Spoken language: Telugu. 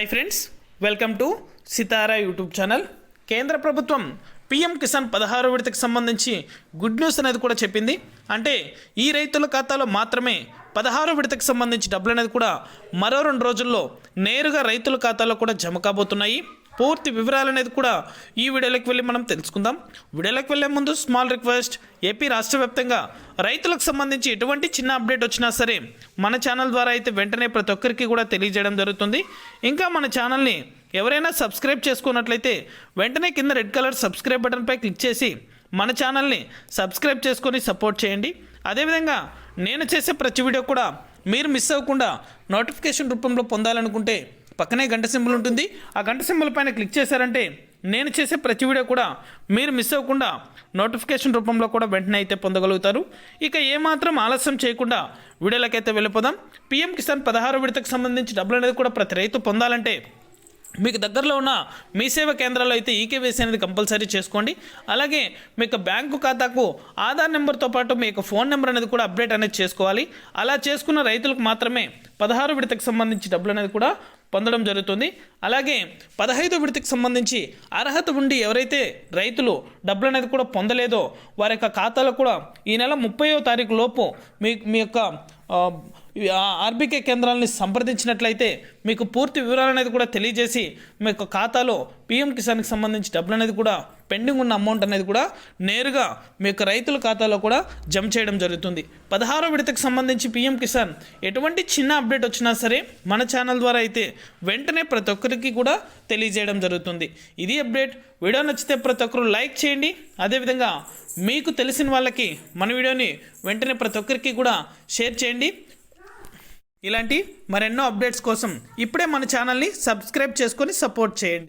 Hi friends welcome to Sitara YouTube channel కేంద్ర ప్రభుత్వం పిఎం కిసాన్ పదహారు విడతకు సంబంధించి గుడ్ న్యూస్ అనేది కూడా చెప్పింది. అంటే ఈ రైతుల ఖాతాలో మాత్రమే పదహారు విడతకు సంబంధించి డబ్బులు అనేది కూడా మరో రెండు రోజుల్లో నేరుగా రైతుల ఖాతాలో కూడా జమ కాబోతున్నాయి. పూర్తి వివరాలు అనేది కూడా ఈ వీడియోలోకి వెళ్ళి మనం తెలుసుకుందాం. వీడియోలోకి వెళ్ళే ముందు స్మాల్ రిక్వెస్ట్ ఏపీ రాష్ట్ర వ్యాప్తంగా రైతులకు సంబంధించి ఎటువంటి చిన్న అప్డేట్ వచ్చినా సరే మన ఛానల్ ద్వారా అయితే వెంటనే ప్రతి ఒక్కరికి కూడా తెలియజేయడం జరుగుతుంది. ఇంకా మన ఛానల్ని ఎవరైనా సబ్స్క్రైబ్ చేసుకున్నట్లయితే వెంటనే కింద రెడ్ కలర్ సబ్స్క్రైబ్ బటన్పై క్లిక్ చేసి మన ఛానల్ని సబ్స్క్రైబ్ చేసుకొని సపోర్ట్ చేయండి. అదేవిధంగా నేను చేసే ప్రతి వీడియో కూడా మీరు మిస్ అవ్వకుండా నోటిఫికేషన్ రూపంలో పొందాలనుకుంటే పక్కనే గంట సింబల్ ఉంటుంది. ఆ గంట సింబల్ పైన క్లిక్ చేశారంటే నేను చేసే ప్రతి వీడియో కూడా మీరు మిస్ అవ్వకుండా నోటిఫికేషన్ రూపంలో కూడా వెంటనే అయితే పొందగలుగుతారు. ఇక ఏమాత్రం ఆలస్యం చేయకుండా వీడియోలకైతే వెళ్ళిపోదాం. పిఎం కిసాన్ పదహారు విడతకు సంబంధించి డబ్బులు అనేది కూడా ప్రతి రైతు పొందాలంటే మీకు దగ్గరలో ఉన్న మీ సేవ కేంద్రాల్లో అయితే ఈకేవైసీ అనేది కంపల్సరీ చేసుకోండి. అలాగే మీ యొక్క బ్యాంకు ఖాతాకు ఆధార్ నెంబర్తో పాటు మీ యొక్క ఫోన్ నెంబర్ అనేది కూడా అప్డేట్ అనేది చేసుకోవాలి. అలా చేసుకున్న రైతులకు మాత్రమే పదహారు విడతకు సంబంధించి డబ్బులు అనేది కూడా పొందడం జరుగుతుంది. అలాగే పదహైదు విడతకు సంబంధించి అర్హత ఉండి ఎవరైతే రైతులు డబ్బులు అనేది కూడా పొందలేదో వారి యొక్క ఖాతాలో కూడా ఈ నెల ముప్పయో తారీఖు లోపు మీ మీ యొక్క ఆర్బీకే కేంద్రాలని సంప్రదించినట్లయితే మీకు పూర్తి వివరాలు అనేది కూడా తెలియజేసి మీ యొక్క ఖాతాలో పిఎం కిసాన్కి సంబంధించి డబ్బులు అనేది కూడా పెండింగ్ ఉన్న అమౌంట్ అనేది కూడా నేరుగా మీ యొక్క రైతుల ఖాతాలో కూడా జమ చేయడం జరుగుతుంది. పదహారో విడతకు సంబంధించి పిఎం కిసాన్ ఎటువంటి చిన్న అప్డేట్ వచ్చినా సరే మన ఛానల్ ద్వారా అయితే వెంటనే ప్రతి ఒక్కరికి కూడా తెలియజేయడం జరుగుతుంది. ఇది అప్డేట్. వీడియో నచ్చితే ప్రతి ఒక్కరు లైక్ చేయండి. అదేవిధంగా మీకు తెలిసిన వాళ్ళకి మన వీడియోని వెంటనే ప్రతి ఒక్కరికి కూడా షేర్ చేయండి. ఇలాంటి మరెన్నో అప్డేట్స్ కోసం ఇప్పుడే మన ఛానల్ని సబ్స్క్రైబ్ చేసుకొని సపోర్ట్ చేయండి.